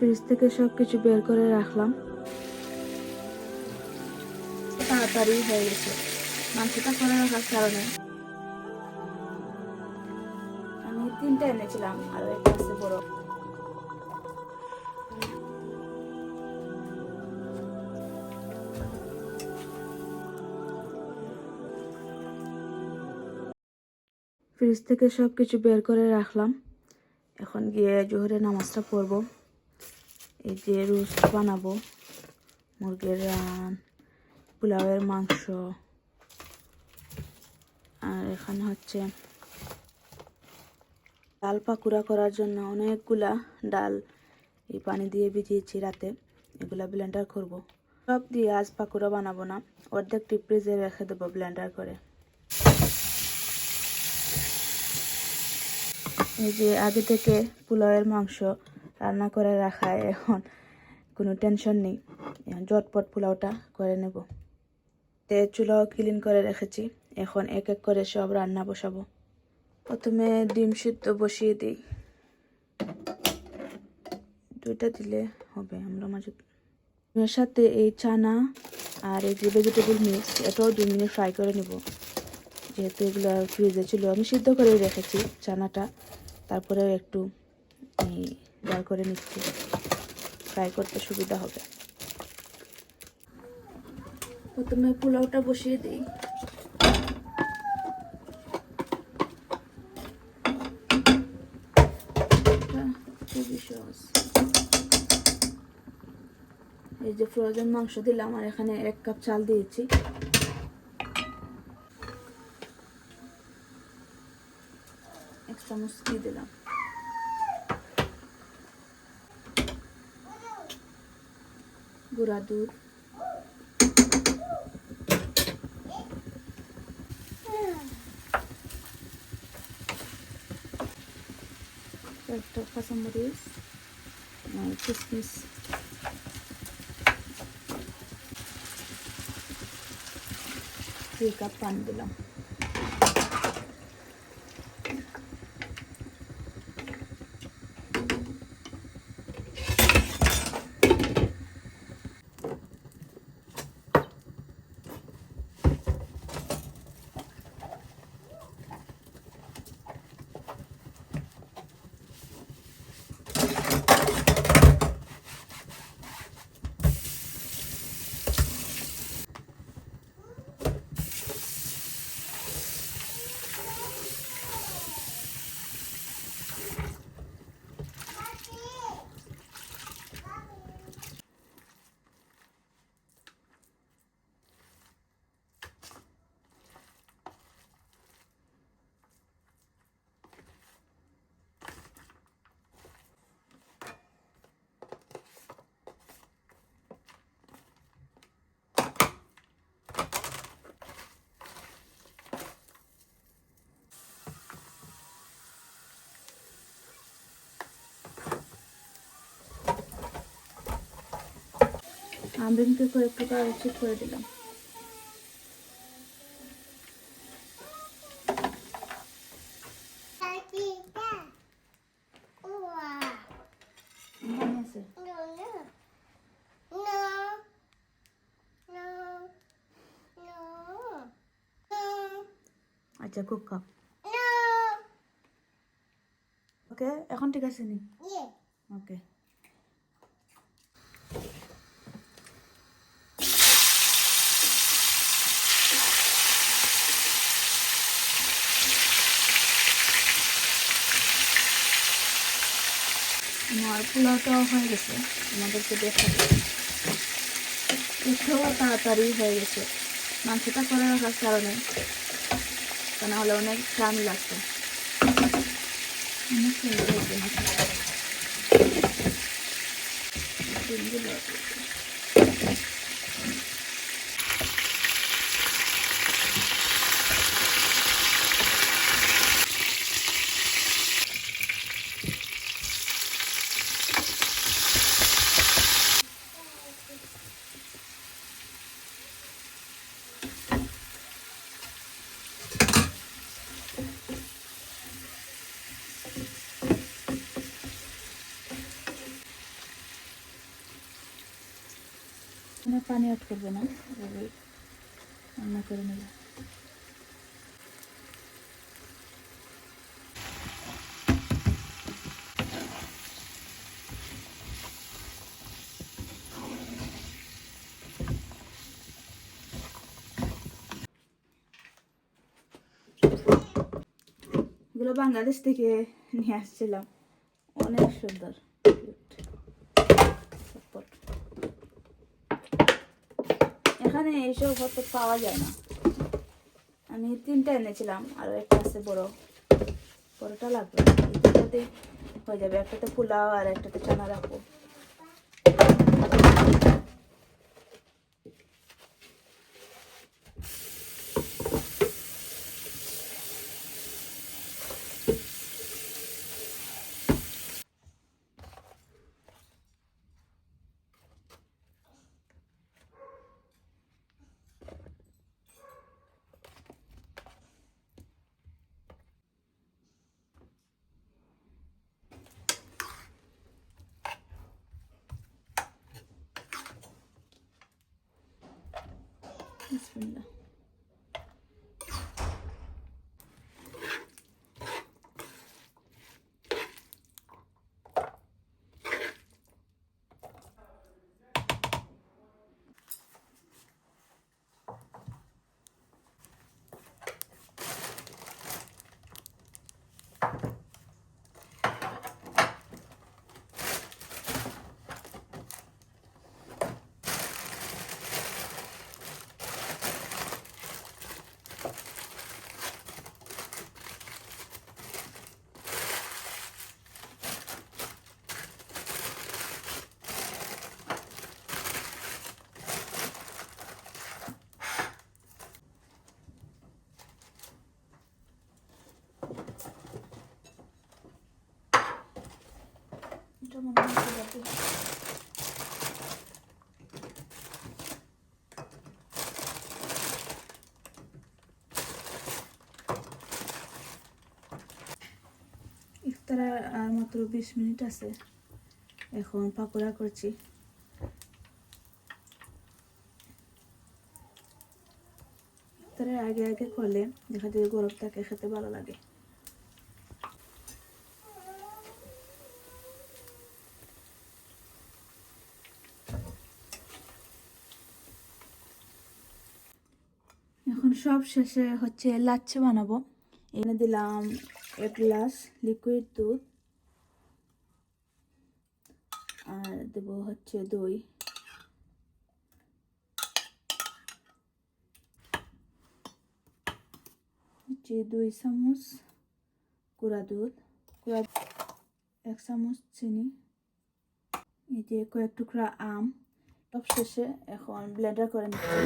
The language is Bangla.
ফ্রিজ থেকে সব কিছু বের করে রাখলাম। তাড়াতাড়ি হয়ে গেছে। মাংসটা করে রাখার কারণে। আমি তিনটা এনেছিলাম আর একটা আছে বড়। ফ্রিজ থেকে সব কিছু বের করে রাখলাম। এখন গিয়ে জোহরে নামাজটা পড়ব। এই যে রোস্ট বানাবো। মুরগির রান, পোলাওয়ের মাংস, আর এখানে হচ্ছে ডাল পাকুড়া করার জন্য অনেকগুলা ডাল এই পানি দিয়ে ভিজিয়েছি রাতে। এগুলা ব্লেন্ডার করব। সব দিয়ে আজ পাকুড়া বানাবো না অর্ধেকটি ফ্রিজে রেখে দেবো ব্লেন্ডার করে। এই যে আগে থেকে পোলাওয়ের মাংস রান্না করে রাখায় এখন কোনো টেনশন নেই। জটপট পোলাওটা করে নেব। তে চুলাও ক্লিন করে রেখেছি। এখন এক এক করে সব রান্না বসাবো। প্রথমে ডিম সিদ্ধ বসিয়ে দিই। দুইটা দিলে হবে আমরা মাঝে। এর সাথে এই চানা আর এই যে ভেজিটেবল মিক্স এটাও দুই মিনিট ফ্রাই করে নেব। যেহেতু এগুলো ফ্রিজে ছিল, আমি সিদ্ধ করে রেখেছি চানাটা। তারপরে একটু এই জাল করে নিচ্ছি। ফ্রাই করতে সুবিধা হবে। প্রথমে পোলাওটা বসিয়ে দিই। এই যে ফ্রোজেন মাংস দিলাম, আর এখানে এক কাপ চাল দিয়েছি। এক চামচ কি দিলাম। গুঁড়া দুধ একটা কাঁচামরিচ আর কিশমিশ দুই কাপ পানি দিলাম আমরিনকে কাগজ চেক করে দিলাম। আচ্ছা খুব কাপ ওকে এখন ঠিক আছে নি? ওকে আমার পোলাওটাও হয়ে গেছে। আমাদেরকে দেখা উঠেও তাড়াতাড়ি হয়ে গেছে। মাংসটা করে রাখার কারণে। তা নাহলে অনেক টান লাগতো। অনেক সুন্দর এখানে পানি অ্যাড করবে না। এভাবে রান্না করে নেবে। এগুলো বাংলাদেশ থেকে নিয়ে আসছিলাম। অনেক সুন্দর। এখানে এইসব হয়তো পাওয়া যায় না। আমি তিনটা এনেছিলাম, আর একটা আছে বড়। বড়টা লাগবে হয়ে যাবে। একটাতে পোলাও আর একটাতে চানা রাখব। Bismillah. হয় আর মাত্র বিশ মিনিট আছে। এখন পাকোড়া করছি। ইফতারের আগে আগে করলে দেখা যায় গরম থাকে, খেতে ভালো লাগে এখন সব শেষে হচ্ছে লাচ্ছি বানাবো। এনে দিলাম এক গ্লাস লিকুইড দুধ। আর দেব হচ্ছে দই। হচ্ছে দুই চামচ গুঁড়া দুধ। গুঁড়া এক চামচ চিনি। এই যে কয়েক টুকরা আম। সব শেষে এখন ব্লেন্ডার করে নিচ্ছি।